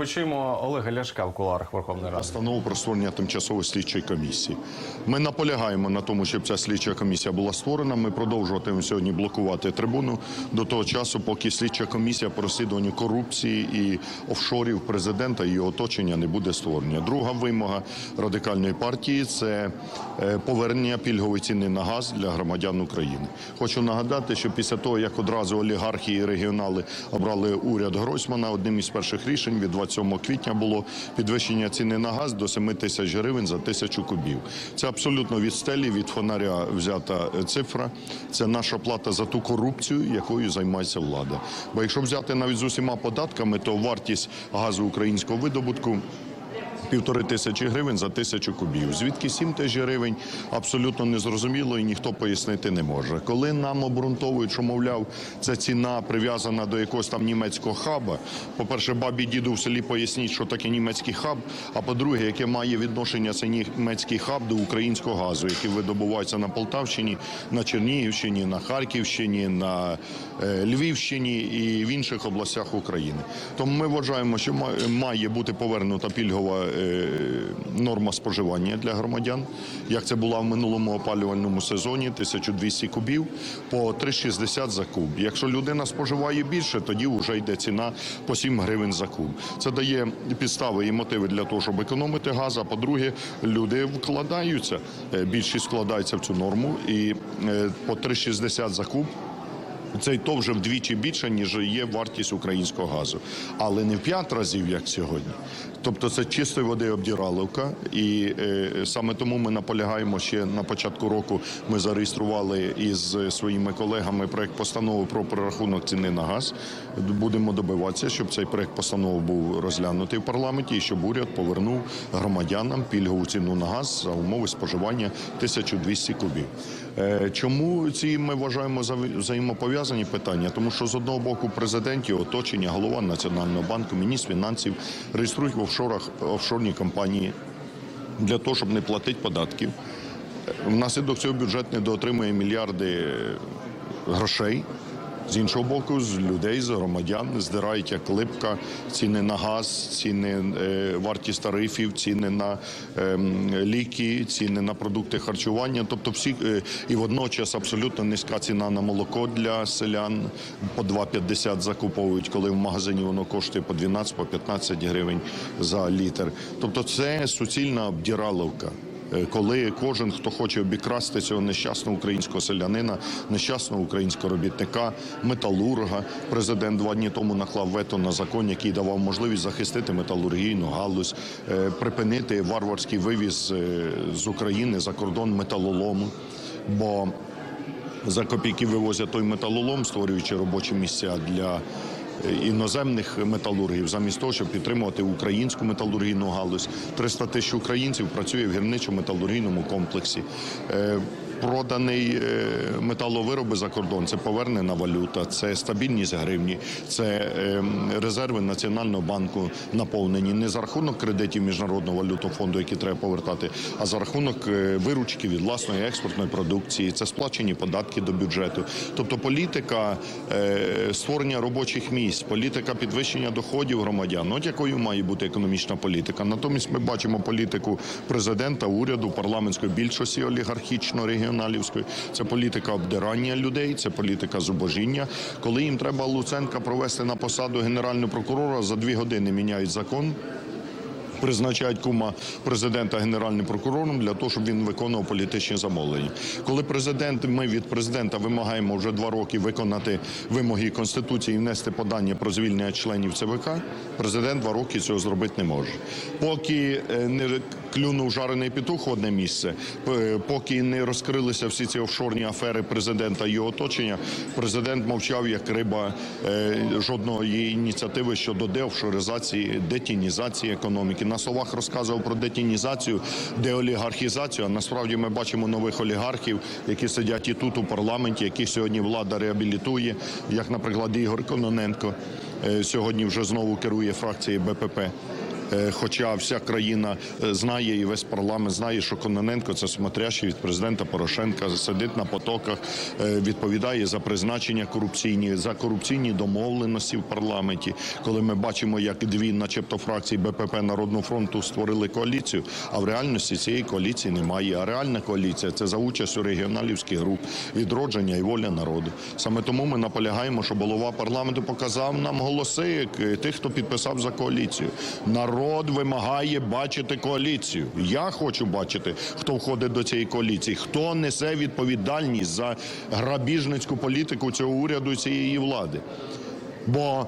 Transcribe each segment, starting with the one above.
Почуємо Олега Ляшка в куларах Верховної Ради. Постанову про створення тимчасової слідчої комісії. Ми наполягаємо на тому, щоб ця слідча комісія була створена. Ми продовжуватимемо сьогодні блокувати трибуну до того часу, поки слідча комісія по розслідуванню корупції і офшорів президента і його оточення не буде створення. Друга вимога радикальної партії це е, повернення пільгової ціни на газ для громадян України. Хочу нагадати, що після того, як одразу олігархи і регіонали обрали уряд Гройсмана, одним із перших рішень від 27 квітня було підвищення ціни на газ до 7 тисяч гривень за тисячу кубів. Це абсолютно від стелі, від фонаря взята цифра. Це наша плата за ту корупцію, якою займається влада. Бо якщо взяти навіть з усіма податками, то вартість газу українського видобутку. Півтори тисячі гривень за тисячу кубів. Звідки сім тисяч гривень абсолютно незрозуміло і ніхто пояснити не може. Коли нам обґрунтовують, що мовляв, це ціна прив'язана до якогось там німецького хаба. По-перше, бабі діду в селі поясніть, що таке німецький хаб. А по-друге, яке має відношення цей німецький хаб до українського газу, який видобувається на Полтавщині, на Чернігівщині, на Харківщині, на е, Львівщині і в інших областях України. Тому ми вважаємо, що ма- має бути повернута пільгова е, норма споживання для громадян, як це була в минулому опалювальному сезоні, 1200 кубів по 3,60 за куб. Якщо людина споживає більше, тоді вже йде ціна по 7 гривень за куб. Це дає підстави і мотиви для того, щоб економити газ. А по-друге, люди вкладаються. Е, Більшість вкладається в цю норму і е, по 3,60 за куб. Це то вже вдвічі більше, ніж є вартість українського газу, але не в п'ять разів, як сьогодні. Тобто це чистої води обдіраловка, і е, саме тому ми наполягаємо ще на початку року. Ми зареєстрували із своїми колегами проект постанови про перерахунок ціни на газ. Будемо добиватися, щоб цей проект постанови був розглянутий в парламенті, і щоб уряд повернув громадянам пільгову ціну на газ за умови споживання 1200 кубів. Е, Чому ці ми вважаємо за взаємопов'язані питання? Тому що з одного боку президентів оточення, голова національного банку, міністр фінансів реєструють в офшорах офшорні компанії для того, щоб не платити податків. Е, Внаслідок цього бюджет недоотримує мільярди грошей. З іншого боку, з людей, з громадян здирають як липка ціни на газ, ціни е, вартість тарифів, ціни на ем, ліки, ціни на продукти харчування. Тобто всі е, і водночас абсолютно низька ціна на молоко для селян по 2,50 закуповують, коли в магазині воно коштує по 12, по 15 гривень за літр. Тобто, це суцільна обдіраловка. Е, коли кожен, хто хоче обікрасти цього нещасного українського селянина, нещасного українського робітника, металурга, президент два дні тому наклав вето на закон, який давав можливість захистити металургійну галузь, е, припинити варварський вивіз е, з України за кордон металолому. Бо за копійки вивозять той металолом, створюючи робочі місця для іноземних металургів, замість того, щоб підтримувати українську металургійну галузь. 300 тисяч українців працює в гірничо-металургійному комплексі. Проданий е, металовироби за кордон це повернена валюта, це стабільність гривні, це е, резерви Національного банку наповнені не за рахунок кредитів міжнародного валютного фонду, які треба повертати, а за рахунок е, виручки від власної експортної продукції. Це сплачені податки до бюджету. Тобто політика створення робочих місць, політика підвищення доходів громадян. От якою має бути економічна політика. Натомість ми бачимо політику президента, уряду, парламентської більшості олігархічно регіоналівської. Це політика обдирання людей, це політика зубожіння. Коли їм треба Луценка провести на посаду генерального прокурора, за дві години міняють закон. Призначають кума президента генеральним прокурором для того, щоб він виконував політичні замовлення. Коли президент, ми від президента вимагаємо вже два роки виконати вимоги конституції і внести подання про звільнення членів ЦВК, президент два роки цього зробити не може. Поки е, не клюнув жарений петух в одне місце, поки не розкрилися всі ці офшорні афери президента і його оточення, президент мовчав як риба е, жодної ініціативи щодо деофшоризації, детінізації економіки. На словах розказував про детінізацію, деолігархізацію. А насправді ми бачимо нових олігархів, які сидять і тут у парламенті, які сьогодні влада реабілітує, як, наприклад, Ігор Кононенко е, сьогодні вже знову керує фракцією БПП. Е, Хоча вся країна е, знає і весь парламент знає, що Кононенко це смотрящий від президента Порошенка, сидить на потоках, е, відповідає за призначення корупційні, за корупційні домовленості в парламенті. Коли ми бачимо, як дві, начебто, фракції БПП Народного фронту створили коаліцію, а в реальності цієї коаліції немає. А реальна коаліція це за участю регіоналівських груп, відродження і воля народу. Саме тому ми наполягаємо, щоб голова парламенту показав нам голоси тих, хто підписав за коаліцію. Народ вимагає бачити коаліцію. Я хочу бачити, хто входить до цієї коаліції, хто несе відповідальність за грабіжницьку політику цього уряду і цієї влади. Бо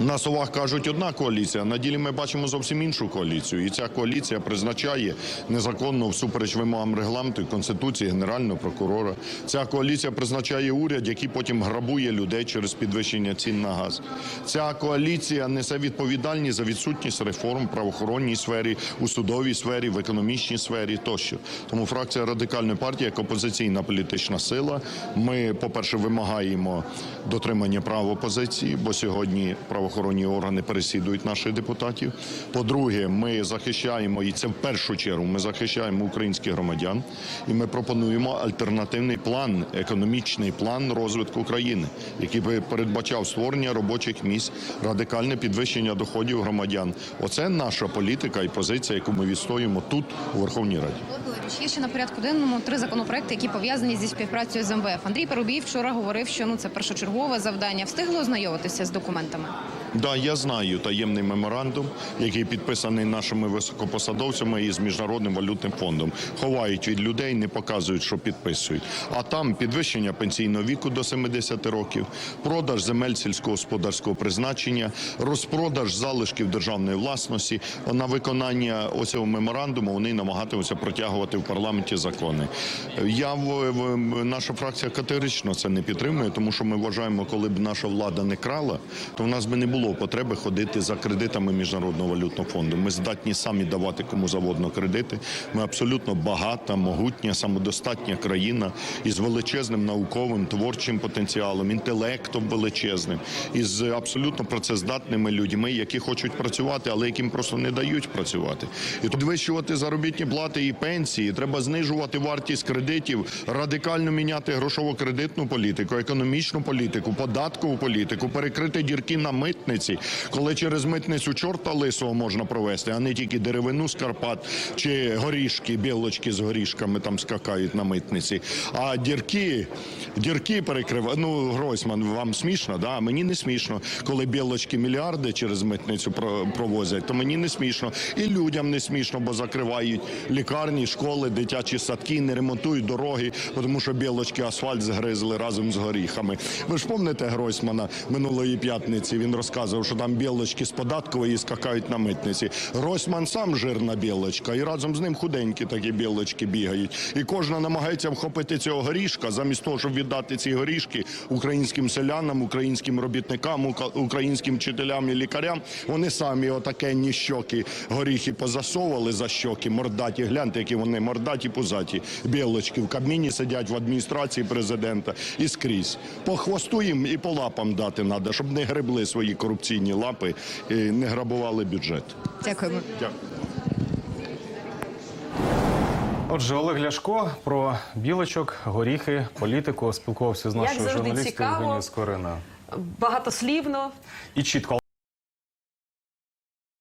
на словах кажуть одна коаліція, на ділі ми бачимо зовсім іншу коаліцію. І ця коаліція призначає незаконно всупереч вимогам регламенту конституції генерального прокурора. Ця коаліція призначає уряд, який потім грабує людей через підвищення цін на газ. Ця коаліція несе відповідальність за відсутність реформ в правоохоронній сфері, у судовій сфері, в економічній сфері тощо. Тому фракція радикальної партії як опозиційна політична сила. Ми, по-перше, вимагаємо дотримання прав опозиції, бо сьогодні правоохоронні органи переслідують наших депутатів. По-друге, ми захищаємо і це в першу чергу. Ми захищаємо українських громадян, і ми пропонуємо альтернативний план, економічний план розвитку країни, який би передбачав створення робочих місць, радикальне підвищення доходів громадян. Оце наша політика і позиція, яку ми відстоюємо тут у Верховній Раді. Є ще на порядку денному три законопроекти, які пов'язані зі співпрацею з МВФ. Андрій Парубій вчора говорив, що ну це першочергове завдання. Встигли ознайомитися з документами? Да, я знаю таємний меморандум, який підписаний нашими високопосадовцями із міжнародним валютним фондом. Ховають від людей, не показують, що підписують. А там підвищення пенсійного віку до 70 років, продаж земель сільськогосподарського призначення, розпродаж залишків державної власності. На виконання оцього меморандуму вони намагатимуться протягувати в парламенті закони. Я в наша фракція категорично це не підтримує, тому що ми вважаємо, коли б наша влада не крала, то в нас би не було потреби ходити за кредитами міжнародного валютного фонду. Ми здатні самі давати кому завгодно кредити. Ми абсолютно багата, могутня, самодостатня країна із величезним науковим творчим потенціалом, інтелектом величезним, із абсолютно працездатними людьми, які хочуть працювати, але яким просто не дають працювати. І підвищувати заробітні плати і пенсії. Треба знижувати вартість кредитів, радикально міняти грошово-кредитну політику, економічну політику, податкову політику, перекрити дірки на митниці, коли через митницю чорта лисого можна провести, а не тільки деревину з Карпат чи горішки, білочки з горішками там скакають на митниці. А дірки, дірки перекривають. Ну, Гройсман, вам смішно, да? Мені не смішно. Коли білочки мільярди через митницю провозять, то мені не смішно. І людям не смішно, бо закривають лікарні, школи, дитячі садки, не ремонтують дороги, тому що білочки асфальт згризли разом з горіхами. Ви ж пам'ятаєте Гройсмана минулої п'ятниці? Він розказував, що там білочки з податкової скакають на митниці. Гройсман сам жирна білочка, і разом з ним худенькі такі білочки бігають. І кожна намагається вхопити цього горішка, замість того, щоб віддати ці горішки українським селянам, українським робітникам, українським вчителям і лікарям. Вони самі отакенні щоки горіхи позасовували за щоки, мордаті. Гляньте, які вони мордаті пузаті. Білочки в Кабміні сидять в адміністрації президента і скрізь. По хвосту їм і по лапам дати треба, щоб не гребли свої корупційні лапи і не грабували бюджет. Дякуємо. Дякую. Отже, Олег Ляшко про білочок, горіхи, політику спілкувався з нашою журналісткою. Євгенією багатослівно. І чітко.